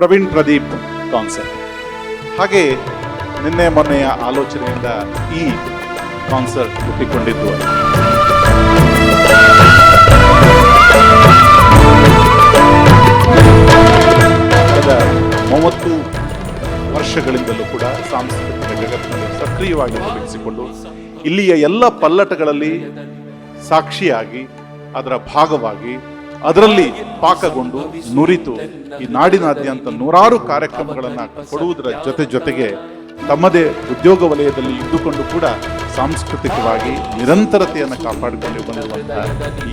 Praveen Pradeep concert. ಹಾಗೆ ನಿನ್ನೆ ಮೊನ್ನೆಯ ಆಲೋಚನೆಯಿಂದ ಈ ಕಾನ್ಸರ್ಟ್ ಹುಟ್ಟಿಕೊಂಡಿದ್ದು. ಮೂವತ್ತು ವರ್ಷಗಳಿಂದಲೂ ಕೂಡ ಸಾಂಸ್ಕೃತಿಕ ಜಗತ್ತಿನಲ್ಲಿ ಸಕ್ರಿಯವಾಗಿ ತೊಡಗಿಸಿಕೊಂಡು ಇಲ್ಲಿಯ ಎಲ್ಲ ಪಲ್ಲಟಗಳಲ್ಲಿ ಸಾಕ್ಷಿಯಾಗಿ, ಅದರ ಭಾಗವಾಗಿ ಅದರಲ್ಲಿ ಪಾಕಗೊಂಡು ನುರಿತು ಈ ನಾಡಿನಾದ್ಯಂತ ನೂರಾರು ಕಾರ್ಯಕ್ರಮಗಳನ್ನು ಕೊಡುವುದರ ಜೊತೆ ಜೊತೆಗೆ ತಮ್ಮದೇ ಉದ್ಯೋಗ ವಲಯದಲ್ಲಿ ಇದ್ದುಕೊಂಡು ಕೂಡ ಸಾಂಸ್ಕೃತಿಕವಾಗಿ ನಿರಂತರತೆಯನ್ನು ಕಾಪಾಡಿಕೊಂಡು ಬಂದಿರುವಂತಹ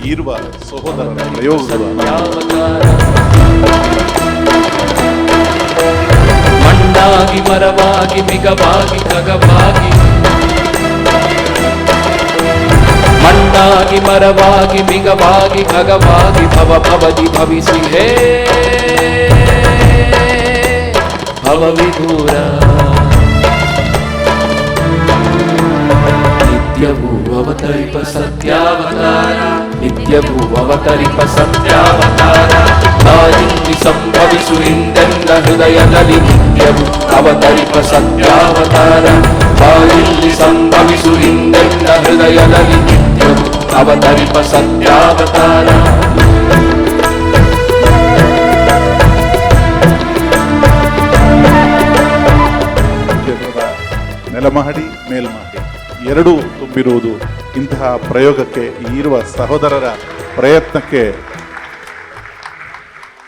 ಇರುವ ಸಹೋದರರ ಪ್ರಯೋಗಗಳು ಮರವಾಗಿ, ಮಿಗವಾಗಿ ಖಗವಾಗಿ ಮಣ್ಣಾಗಿ ಮರವಾಗಿ ಮಿಗವಾಗಿ ಖಗವಾಗಿ ಭವ ಭವದಿ ಭವಿಸಿ ಹೇ ಭವ ವಿದೂರ ನಿತ್ಯವೂ ಅವತರಿಪ ಸತ್ಯಾವತಾರ ನಿತ್ಯವೂ ಅವತರಿಪ ಸತ್ಯಾವತಾರ ನಾನಿಲ್ಲಿ ಸಂಭವಿಸು ಹಿಂದೆಲ್ಲ ಹೃದಯದಲ್ಲಿ ನಿತ್ಯವೂ ಅವತರಿಪ ಸತ್ಯಾವತಾರ ನಾನಿಲ್ಲಿ ಸಂಭವಿಸು ಹಿಂದೆಲ್ಲ ಹೃದಯದಲ್ಲಿ ನಿತ್ಯವೂ ಅವತರಿಪ ಸತ್ಯಾವತಾರ ನೆಲಮಹಡಿ ಮೇಲ್ಮಹಡಿ ಎರಡೂ ತುಂಬಿರುವುದು ಇಂತಹ ಪ್ರಯೋಗಕ್ಕೆ ಇರುವ ಸಹೋದರರ ಪ್ರಯತ್ನಕ್ಕೆ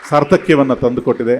ಸಾರ್ಥಕ್ಯವನ್ನು ತಂದುಕೊಟ್ಟಿದೆ.